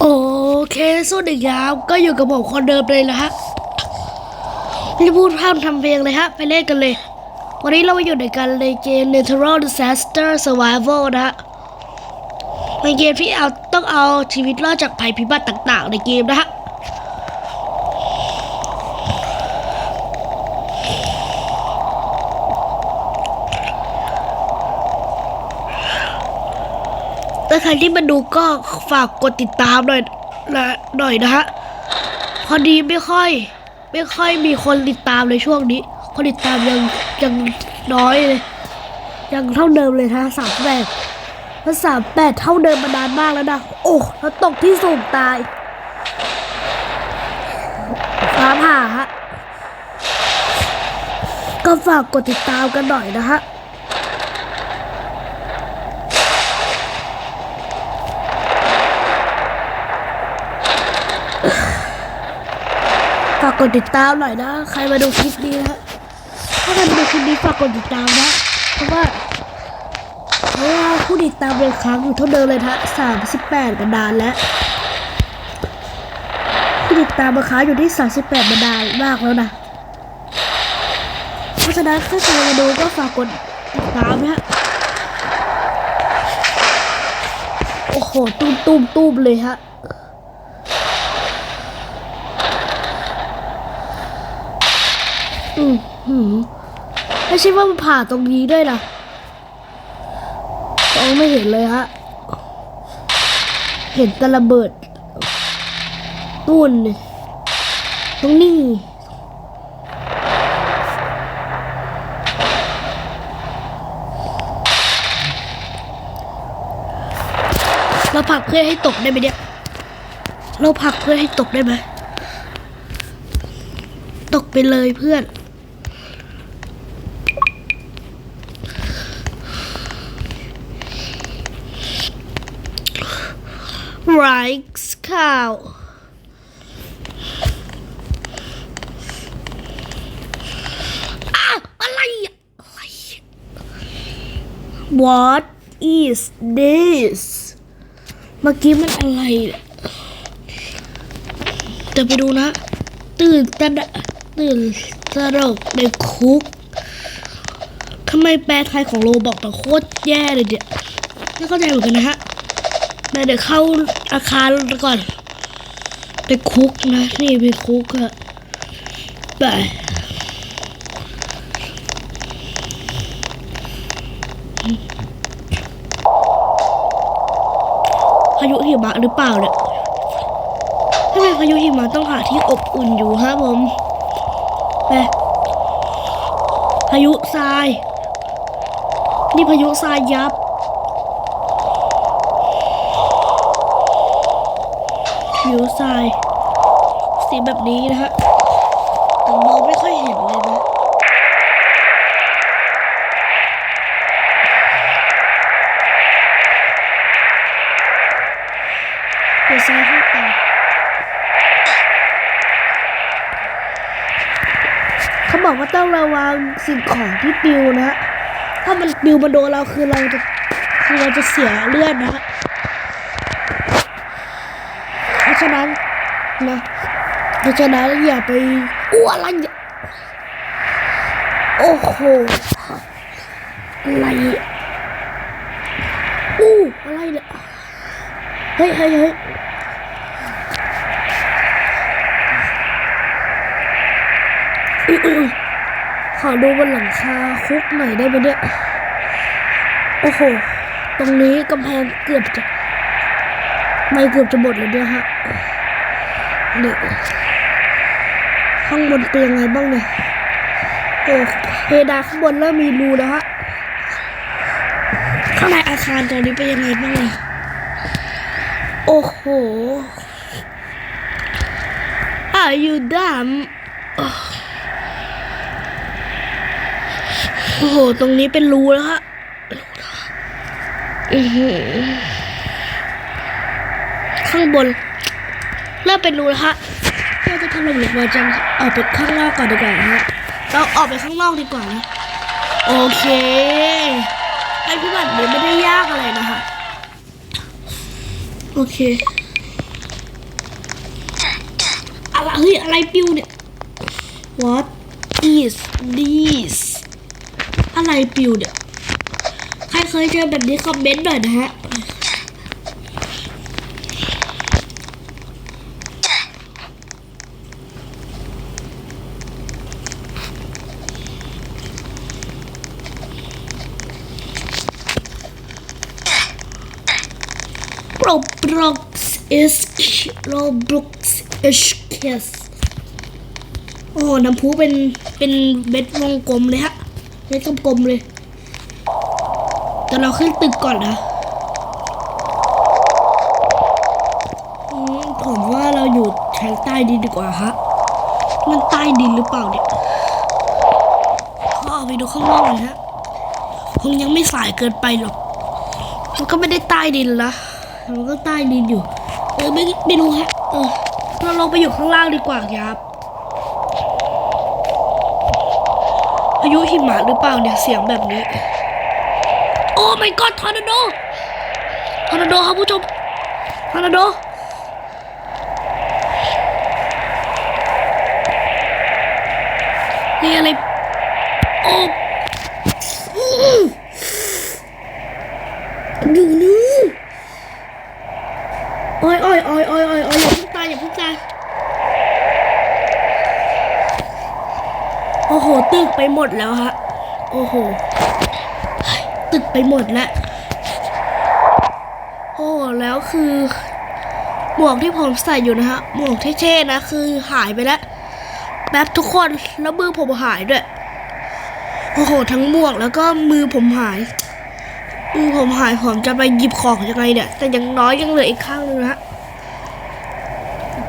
โอเคส่วนหนึ่งยาวก็อยู่กับผมคนเดิมเลยนะฮะไม่พูดพร่ำทำเพลงเลยฮะ ไปเล่นกันเลย วันนี้เรามาอยู่ในกันในเกม Natural Disaster Survival นะฮะเป็นเกมที่เอาต้องเอาชีวิตรอดจากภัยพิบัติต่าง ๆ ในเกมนะฮะ ใครที่มาดูก็ฝากกดติดตามหน่อยนะหน่อยนะฮะพอดีไม่ค่อย ไม่ค่อยมีคนติดตามเลยช่วงนี้ คนติดตามยังยังน้อยเลย ยังเท่าเดิมเลยฮะสามแปดถ้าสามแปดเท่าเดิมมานานมากแล้วนะ โอ้แล้วตกที่สูงตายฟ้าผ่าฮะก็ฝากกดติดตามกันหน่อยนะฮะากกดติดตามหน่อยนะ ใครมาดูคลิปนี้นะถ้าใครมาดูคลิปนี้ฝากกดติดตามนะ เพราะว่าเพราะว่าผู้ติดตามยังครั้งอยู่เท่าเดิมเลยนะสามสิบแปดกันดานแล้วผู้ติดตามมาค้าอยู่ที่สามสิบแปดบันดาลมากแล้วนะ เพราะฉะนั้นถ้าใครมาดูก็ฝากกดติดตามนะฮะโอ้โหตุ้มตุ้มตุ้มเลยฮะ อืมหืมไม่ใช่ว่ามันผ่าตรงนี้ด้วยนะมองไม่เห็นเลยฮะ เห็นต่ระเบิดนู่นตรงนี้เราผักเพื่อให้ตกได้ไหมเนี่ย เราผักเพื่อให้ตกได้ไหม ตกไปเลยเพื่อน ไรซ์ข่าวอ้าวอะไรอะอะไร What is this เมื่อกี้มันอะไรแต่ไปดูนะ ตื่นตะตื่นตระหนกในคุกทำไมแปลไทยของโรบอกแต่โคตรแย่เลยเนี่ยไม่เข้าใจเหมือนกันนะฮะ แต่เดี๋ยวเข้าอาคารก่อนไปคุกนะนี่ไปคุกอะไปพายุหิมะหรือเปล่าเนี่ยถ้าเป็นพายุหิมะต้องหาที่อบอุ่นอยู่ครับผมไปพายุทราย นี่พายุทรายยับ พายุทราย สีแบบนี้นะฮะแต่มองไม่ค่อยเห็นเลยนะเดี๋ยวซ้ายให้ตาเขาบอกว่าต้องระวังสิ่งของที่ปิวนะฮะถ้ามันปิวมาโดนเราคือเราจะคือเราจะเสียเลือดนะฮะฉะนั้นนะเพราะฉะนั้นอย่าไปอ้วนอะไรเนี่ยโอ้โหอะไรอู้อะไรเนี่ยเฮ้ยเฮ้ยเฮ้ยขอดูบนหลังคาคุกหน่อยได้ไหมเนี่ย โอ้โห ตรงนี้กำแพงเกือบจะ ไม่เกือบจะหมดเลยเนี่ยฮะเนี่ยข้างบนเป็นยังไงบ้างเนี่ยโอ้เพดานข้างบนเริ่มมีรูแล้วฮะข้างในอาคารตอนนี้เป็นยังไงบ้างเนี่ยโอ้โห Are you dumb โอ้โห ตรงนี้เป็นรูแล้วฮะอื้อหือ ข้างบน เริ่มเป็นรูแล้วฮะเราจะทำลงหรือว่าจะออกไปข้างนอกก่อนดีกว่านะฮะเราออกไปข้างนอกดีกว่านะโอเคไอพิบัตินี้ไม่ได้ยากอะไรนะคะโอเคอะไรเฮ้ยอะไรปิวเนี่ย What is this อะไรปิวเนี่ย ใครเคยเจอแบบนี้คอมเมนต์หน่อยนะฮะ Roblox is Roblox is kiss โอ้น้ำพุเป็นเป็นเม็ดวงกลมเลยฮะเม็ดกลมๆเลย แต่เราขึ้นตึกก่อนนะผมว่าเราอยู่ชั้นใต้ดินดีกว่าฮะ มันใต้ดินหรือเปล่าเนี่ยขอออกไปดูข้างนอกหน่อยฮะ คงยังไม่สายเกินไปหรอก มันก็ไม่ได้ใต้ดินละ มันก็ใต้ดินอยู่ เออไม่ไม่รู้ฮะ เออเราลงไปอยู่ข้างล่างดีกว่าครับพายุหิมะหรือเปล่าเนี่ยเสียงแบบนี้ โอ้ my god ทอร์นาโดทอร์นาโดครับผู้ชมทอร์นาโดนี่อะไร โอ้อื้อดูนี่โอ้ยโอ้ยโอ้ยโอ้ยโอ้ยโอ้ยอย่าเพิ่งตายอย่าเพิ่งตาย โอ้โหตึกไปหมดแล้วฮะ โอ้โห ตึกไปหมดแล้ว โอ้แล้วคือ หมวกที่ผมใส่อยู่นะฮะ หมวกเท่ๆนะ คือหายไปแล้วแป๊บทุกคน แล้วมือผมหายด้วย โอ้โห ทั้งหมวกแล้วก็มือผมหาย มือผมหาย ผมจะไปหยิบของยังไงเนี่ย แต่ยังน้อยยังเหลืออีกข้างนึงนะฮะ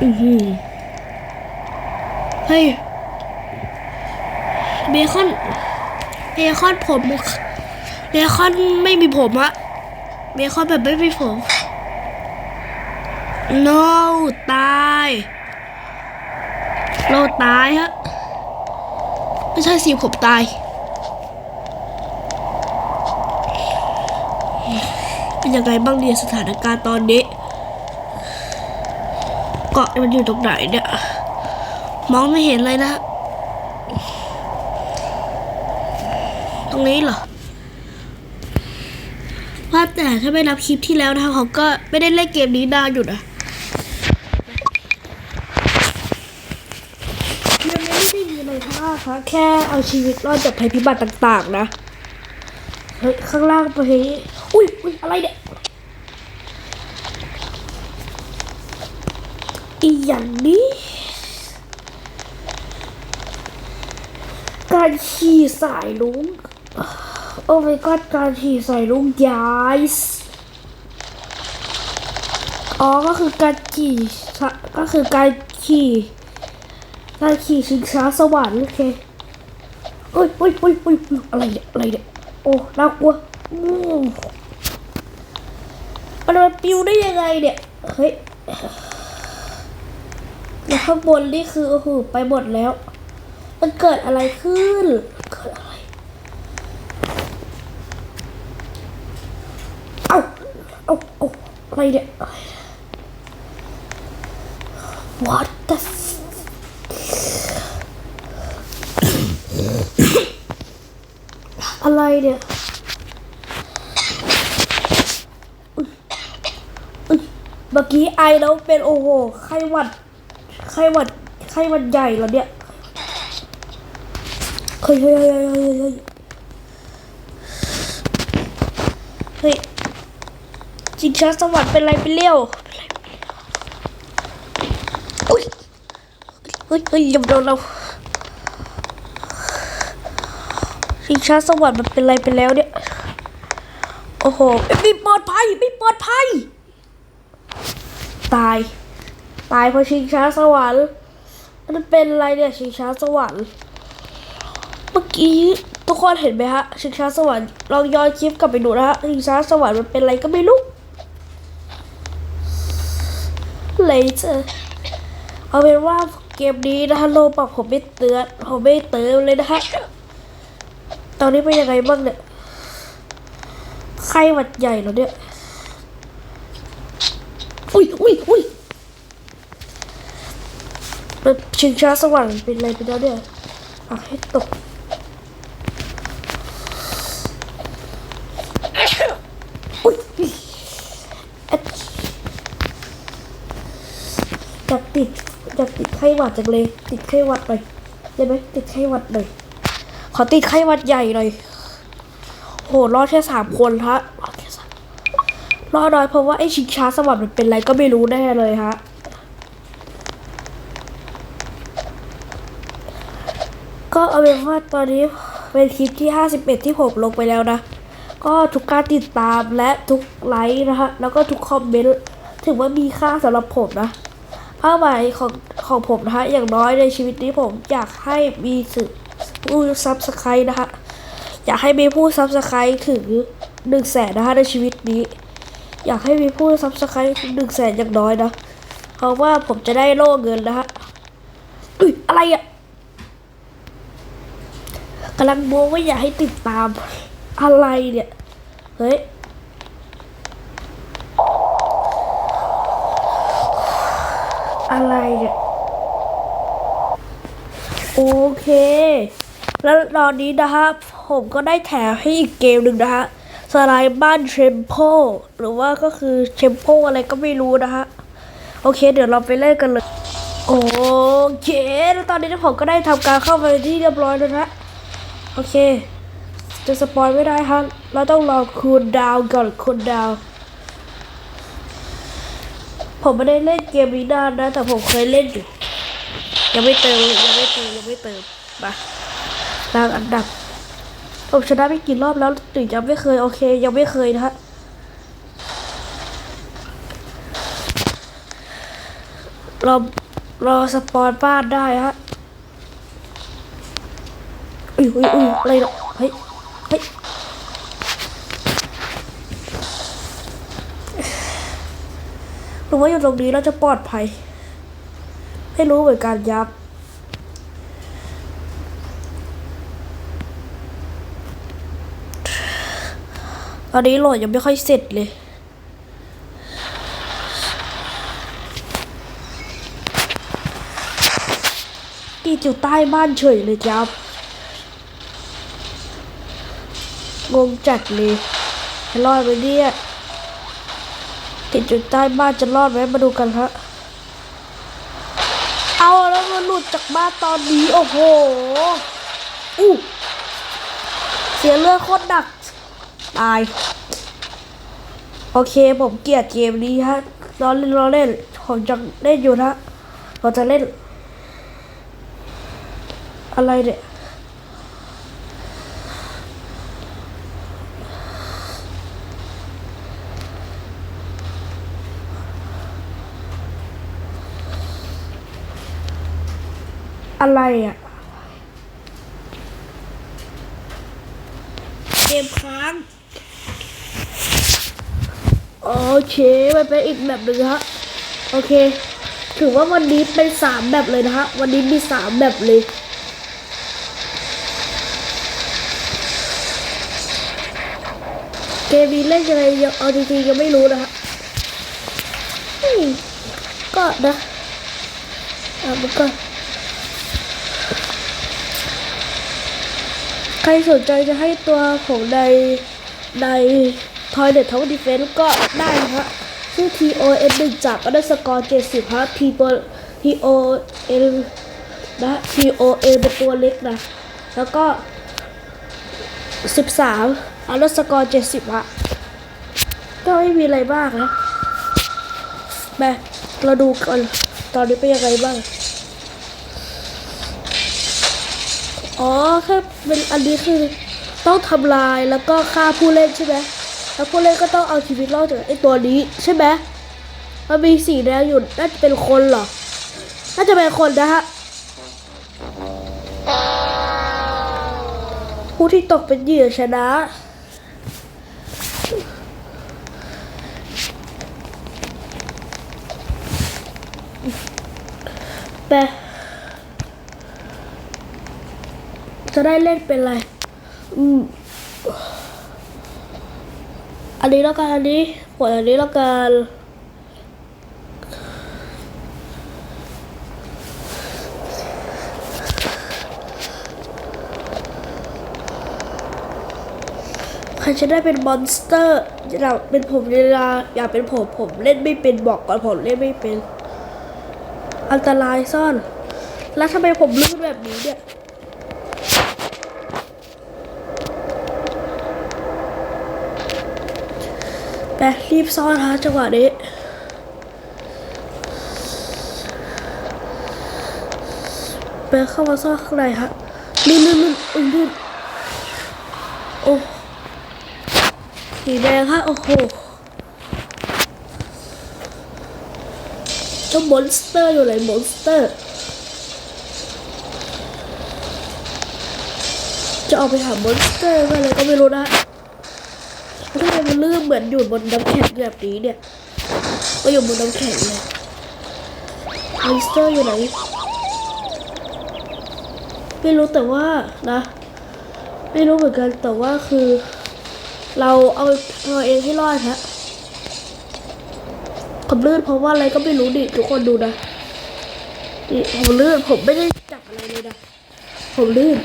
อือหือเฮ้ย คอนเบคอนผมเบคอนไม่มีผมอะเบคอนแบบไม่มีผม no ตายเราตายฮะ ไม่ใช่สิผมตาย เป็นยังไงบ้างเนี่ยสถานการณ์ตอนนี้ เกาะมันอยู่ตรงไหนเนี่ย มองไม่เห็นเลยนะ รงนี้เหรอว่าแต่ถ้าไม่นับคลิปที่แล้วนะคะเขาก็ไม่ได้เล่นเกมนี้นานอยู่นะยังไม่ได้มีอะไรมาค่ะแค่เอาชีวิตรอดจากภัยพิบัติต่าง ๆ นะ ข้างล่างไปเฮ้ยอุ้ยอุ้ยอะไรเนี่ยอีอย่างนี้ การขี่สายลุง โอ้ my god การขี่สายลุงยายอ๋อ ก็คือการขี่ชะก็คือการขี่การขี่ชิงช้าสวรรค์โอเคเอ้ยเอ้ยเอ้ยเอ้ยอะไรเนี่ยอะไรเนี่ยโอ้น่ากลัวอืมมันมาปิวได้ยังไงเนี่ย เฮ้ยแล้วข้างบนนี่คือโอ้โหไปหมดแล้ว มันเกิดอะไรขึ้นเกิดอะไร เอ้า เอ้าเอ้าอะไรเนี่ย What the f- อะไรเนี่ยเมื่อกี้ไอแล้วเป็นโอ้โหไข้หวัดไข้หวัดไข้หวัดใหญ่แล้วเนี่ยเฮ้ยเฮ้ยเฮ้ยเฮ้ยเฮ้ยเฮ้ย จิงช้าสวรรค์เป็นไรไปเลี้ยวอุ้ยเฮ้ยเฮ้ยอย่าโดนเราจิงช้าสวรรค์มันเป็นไรไปแล้วเนี่ย โอ้โหไม่ปลอดภัยไม่ปลอดภัย ตาย ตายเพราะชิงช้าสวรรค์มันเป็นอะไรเนี่ยชิงช้าสวรรค์เมื่อกี้ทุกคนเห็นไหมฮะชิงช้าสวรรค์ลองย้อนคลิปกลับไปดูนะฮะชิงช้าสวรรค์มันเป็นอะไรก็ไม่รู้ later เอาเป็นว่าเกมนี้นะฮะโลปรับผมไม่เตือนผมไม่เติมเลยนะฮะตอนนี้เป็นยังไงบ้างเนี่ยไข้หวัดใหญ่เหรอเนี่ยอุ้ยอุ้ยอุ้ยเป็นชิงช้าสว่างเป็นอะไรไปแล้วเนี่ยอะให้ตก จะติดไข้หวัดจังเลย ติดไข้หวัดเลยได้ไหมติดไข้หวัดเลยอยขอติดไข้หวัดใหญ่หน่อยโหรอดแค่สามคนฮะรอดแค่สามรอดน้อยเพราะว่าไอ้ชิงช้าสวรรค์มันเป็นอะไรก็ไม่รู้แน่เลยฮะก็เอาเป็นว่าตอนนี้เป็นคลิปที่ห้าสิบเอ็ดที่ผมลงไปแล้วนะ ก็ทุกการติดตามและทุกไลค์นะฮะ แล้วก็ทุกคอมเมนต์ ถือว่ามีค่าสำหรับผมนะเป้าหมายของ ของผมนะฮะ อย่างน้อยในชีวิตนี้ผมอยากให้มีถึผู้ซับสไครต์นะฮะ อยากให้มีผู้ซับสไครต์ถึงหนึ่งแสนนะฮะในชีวิตนี้ อยากให้มีผู้ซับสไครต์หนึ่งแสนอย่างน้อยนะ เพราะว่าผมจะได้โล่เงินนะฮะอุ้ยอะไรอะ่ะกำลังโมว่าอยากให้ติดตามอะไรเนี่ย เฮ้ย โอเค แล้วตอนนี้นะฮะ ผมก็ได้แถมให้อีกเกมหนึ่งนะฮะ สไลด์บ้านเชมโพหรือว่าก็คือเชมโพอะไรก็ไม่รู้นะฮะ โอเค เดี๋ยวเราไปเล่นกันเลย โอเคแล้วตอนนี้นะผมก็ได้ทำการเข้าไปที่เรียบร้อยแล้วนะ โอเค จะสปอยไม่ได้ฮะ เราต้องรอคูนดาวก่อนคูนดาวผมไม่ได้เล่นเกมนี้นานนะ แต่ผมเคยเล่นอยู่ ยังไม่เติมยังไม่เติมยังไม่เติมมาตามอันดับผมชนะไม่กี่รอบแล้วถึงจะไม่เคย โอเค ยังไม่เคยนะฮะเราเราสปอนบ้านได้ฮะอุ้ยอุ้ยอุ้ยอะไรเนาะเฮ้ยเฮ้ยหรือว่าอยู่ตรงนี้เราจะปลอดภัย ให้รู้เหมือนกันยับตอนนี้โหลดยังไม่ค่อยเสร็จเลย ที่อยู่ใต้บ้านเฉยเลยครับ งงจัดเลยจะรอดไหมเนี่ยติดจุดใต้บ้านจะรอดไหมมาดูกันฮะ เอาแล้วมันหลุดจากบ้านตอนนี้โอ้โหอู้เสียเลือดโคตรหนักตาย โอเคผมเกลียดเกมนี้ฮะเราเล่นเราเล่นผมจะเล่นอยู่นะเราจะเล่น อะไรเนี่ย อะไรอะ เกมค้างโอเคมันเป็นอีกแบบหนึ่งฮะ โอเค ถือว่าวันนี้เป็นสามแบบเลยนะฮะ วันนี้มีสามแบบเลยเกมนี้เล่นยังไงเอาจริงๆยังไม่รู้นะฮะก็นะเอาไปก็ ใครสนใจจะให้ตัวของในในทอยเด็ดทาวเอร์ดีเฟนก็ได้นะฮะชื่อ TON หนึ่งจากอันดับสกอร์เจ็ดสิบฮะ T ตั TON นะ TON เป็นตัวเล็กนะ แล้วก็สิบสามอันดับสกอร์เจ็ดสิบอะก็ไม่มีอะไรบ้างนะมาเราดูกันตอนนี้เป็นยังไงบ้าง อ๋อแค่เป็นอันนี้คือต้องทำลายแล้วก็ฆ่าผู้เล่นใช่ไหมแล้วผู้เล่นก็ต้องเอาชีวิตรอดจากไอ้ตัวนี้ใช่ไหมมันมีสีแดงอยู่น่าจะเป็นคนเหรอ น่าจะเป็นคนนะฮะ ผู้ที่ตกเป็นเหยื่อชนะไป จะได้เล่นเป็นอะไรอันนี้แล้วกันอันนี้ผลอันนี้แล้วกันใครจะได้เป็นมอนสเตอร์อยากเป็นผมเวลาอยากเป็นผมผมเล่นไม่เป็นบอกก่อนผมเล่นไม่เป็น อันตรายซ่อน แล้วทำไมผมลื่นแบบนี้เนี่ย รีบซ่อนฮะจังหวะนี้ไปเข้ามาซ่อนข้างในฮะลื่นลื่นลื่นนู่นโอ้สีแดงฮะโอ้โหเจ้ามอนสเตอร์อยู่ไหนมอนสเตอร์ จะออกไปหามอนสเตอร์อะไรก็ไม่รู้นะ ทำไมมันลื่นเหมือนอยู่บนน้ำแข็งแบบนี้เนี่ย ก็อยู่บนน้ำแข็งเลยมอสเตอร์อยู่ไหน ไม่รู้แต่ว่านะ ไม่รู้เหมือนกันแต่ว่าคือ เราเอาตัวเองให้รอดฮะผมลื่นเพราะว่าอะไรก็ไม่รู้ดิทุกคนดูนะนี่ผมลื่นผมไม่ได้จับอะไรเลยนะ ผมลื่น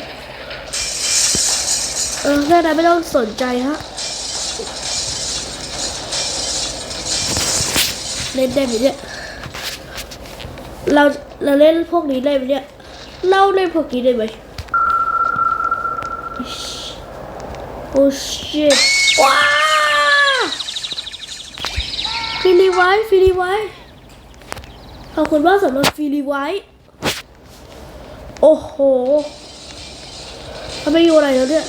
เออแค่นั้นไม่ต้องสนใจฮะ เล่นได้ไหมเนี่ย เราเราเล่นพวกนี้ได้ไหมเนี่ยเล่าเล่นพวกนี้ได้ไหมโอ้ชิตว้าฟิลีไว้ฟิลีไว้ขอบคุณมากสำหรับฟิลีไว้โอ้โหทำไมอยู่อะไรแล้วเนี่ย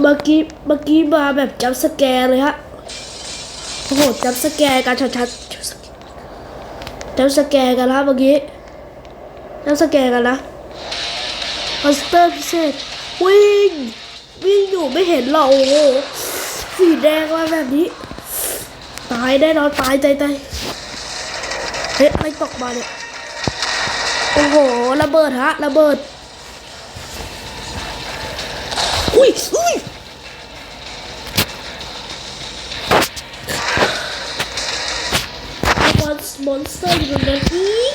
เมื่อกี้เมื่อกี้มาแบบจับสแกร์เลยฮะ โอ้โหจับสแกร์กันชัดๆจับสแกร์กันละเมื่อกี้จับสแกร์กันนะฮอนสเตอร์พิเศษวิ่งวิ่งอยู่ไม่เห็นหรอกโอ้โหสีแดงมาแบบนี้ ตายแน่นอนตายใจใจเฮ้ยอะไรตกมาเนี่ยโอ้โหระเบิดฮะระเบิดอุ้ยอุ้ย มอนสเตอร์อยู่ตรงนั้นอีก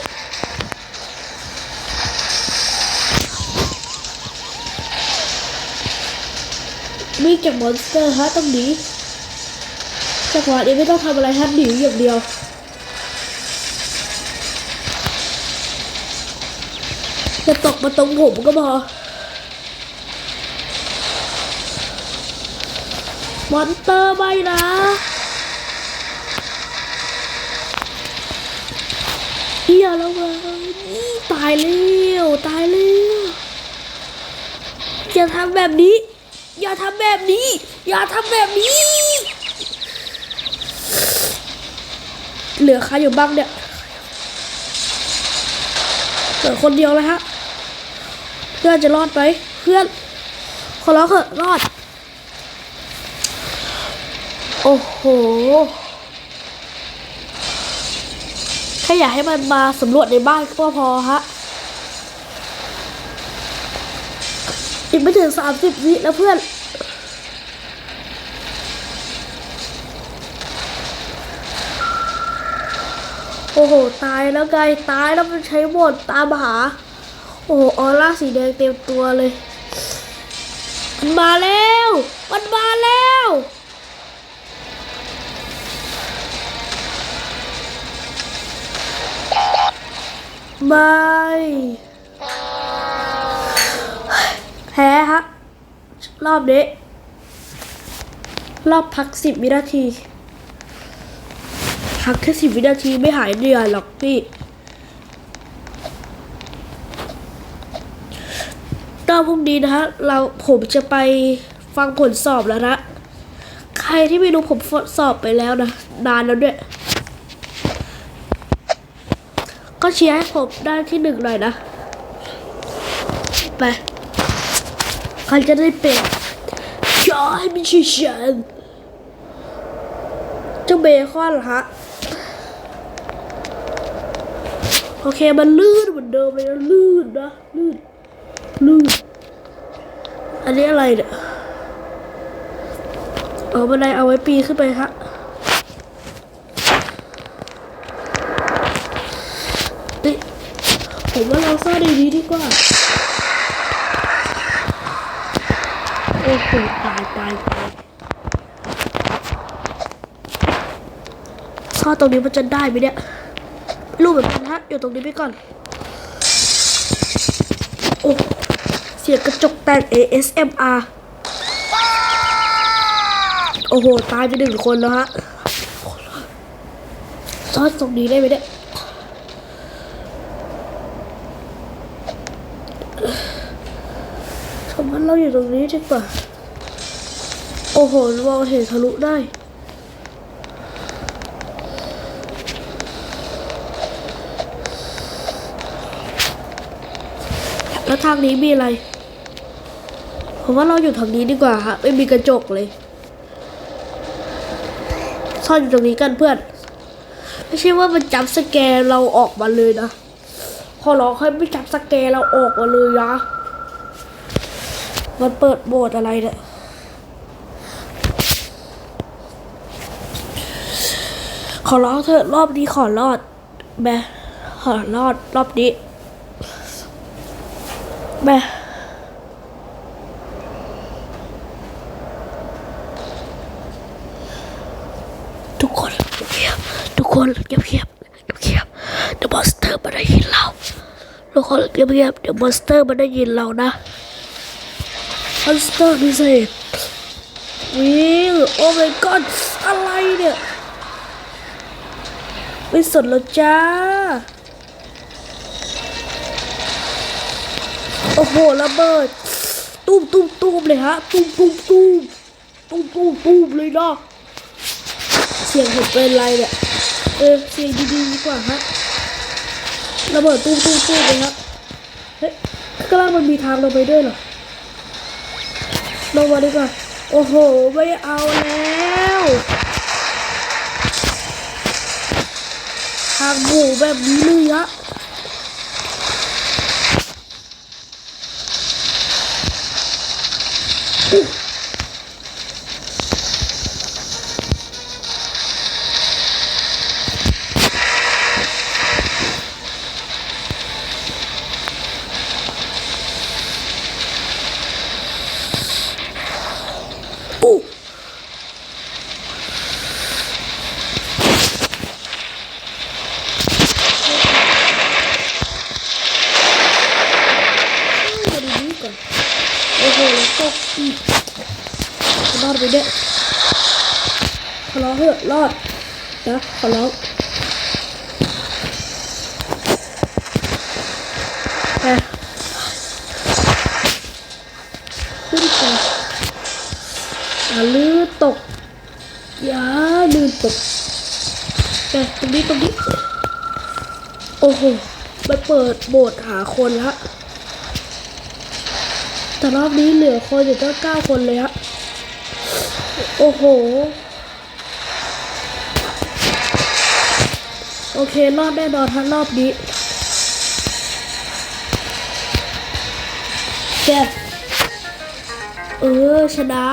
มีจากมอนสเตอร์ฮะต้องหนีจังหวะนี้ไม่ต้องทำอะไรฮะหนีอย่างเดียวจะตกมาตรงผมก็พอมอนเตอร์ไม่นะ ฮียแล้วเว้ยตายแล้วตายแล้วอย่าทำแบบนี้ อย่าทำแบบนี้ อย่าทำแบบนี้ เหลือใครอยู่บ้างเนี่ยเหลือคนเดียวเลยฮะ เพื่อนจะรอดไหมเพื่อน ขอร้องเถอะรอด โอ้โห แค่อยากให้มันมาสำรวจในบ้านก็พอฮะอีกไม่ถึงสามสิบวิแล้วเพื่อน โอ้โห ตายแล้วไง ตายแล้วมันใช้หมดตามหา โอ้โหออร่าสีแดงเต็มตัวเลย มันมาแล้ว มันมาแล้ว ไม่แพ้ฮะรอบนี้รอบพักสิบวินาที พักแค่สิบวินาทีไม่หายเหนื่อยหรอกพี่ก็พรุ่งนี้นะฮะ เราผมจะไปฟังผลสอบแล้วนะ ใครที่ไม่รู้ผมสอบไปแล้วนะ นานแล้วด้วย ก็ เชียร์ให้ผมได้ที่หนึ่งหน่อยนะ ไปใครจะได้เป็นชอยมิชิชันเจ้าเบคอนเหรอฮะ โอเคมันลื่นเหมือนเดิมเลยนะลื่นนะลื่นลื่นอันนี้อะไรเนี่ยเอาบันไดเอาไว้ปีขึ้นไปฮะ ผมว่าเราซ่อนดีดีกว่า โอ้โหตายตายตายซ่อตรงนี้มันจะได้ไหมเนี่ยรูปแบบนั้นฮะอยู่ตรงนี้ไปก่อน โอ้เสียงกระจกแตก ASMR โอ้โห ตายไปหนึ่งคนแล้วฮะซ่อนตรงนี้ได้ไหมเนี่ย สมมติ เราอยู่ตรงนี้ดีกว่า โอ้โหมองเห็นทะลุได้แล้วทางนี้มีอะไรผมว่าเราอยู่ทางนี้ดีกว่าฮะไม่มีกระจกเลยซ่อนอยู่ตรงนี้กันเพื่อน ไม่ใช่ว่ามันจับสแกนเราออกมาเลยนะ ขอร้องให้ไม่จับสแกนเราออกมาเลยนะ มันเปิดโหมดอะไรเนี่ยขอร้องเถอะรอบนี้ขอรอดแม่ขอรอดรอบนี้แม่ทุกคนเงียบทุกคนเงียบๆเงียบเดี๋ยวมอนสเตอร์มันได้ยินเราทุกคนเงียบเดี๋ยวมอนสเตอร์มันได้ยินเรานะ อนสเตอร์พิเศษวิ่งโอ้ my god อะไรเนี่ยไม่สนแล้วจ้า โอ้โหระเบิด ตุ้มตุ้มตุ้มเลยฮะ ตุ้มตุ้มตุ้มตุ้มตุ้มตุ้มเลยเนาะเสียงผมเป็นไรเนี่ยเออเสียงดีๆดีกว่าฮะระเบิดตุ้มตุ้มตุ้มเลยฮะเฮ้ยข้างล่างมันมีทางลงไปด้วยเหรอ ลงมาดีกว่า โอ้โห ไม่เอาแล้วทางหมูแบบนี้เลยอะอุ๊ยอู้ ขึ้นไปอย่าลื่นตก อย่าลื่นตกไปตรงนี้ตรงนี้ โอ้โหมันเปิดโบสถ์หาคนละแต่รอบนี้เหลือคนอยู่ตั้งเก้าคนเลยฮะ โอ้โห โอเค รอดแน่นอนทั้งรอบนี้แก เออ ชนะ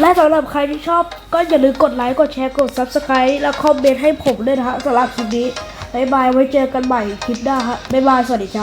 และสำหรับใครที่ชอบก็อย่าลืมกดไลค์ กดแชร์ กด Subscribe และคอมเมนต์ให้ผมด้วยนะฮะสำหรับคลิปนี้ บ๊ายบาย ไว้เจอกันใหม่คลิปหน้าฮะ บ๊ายบาย สวัสดีครับ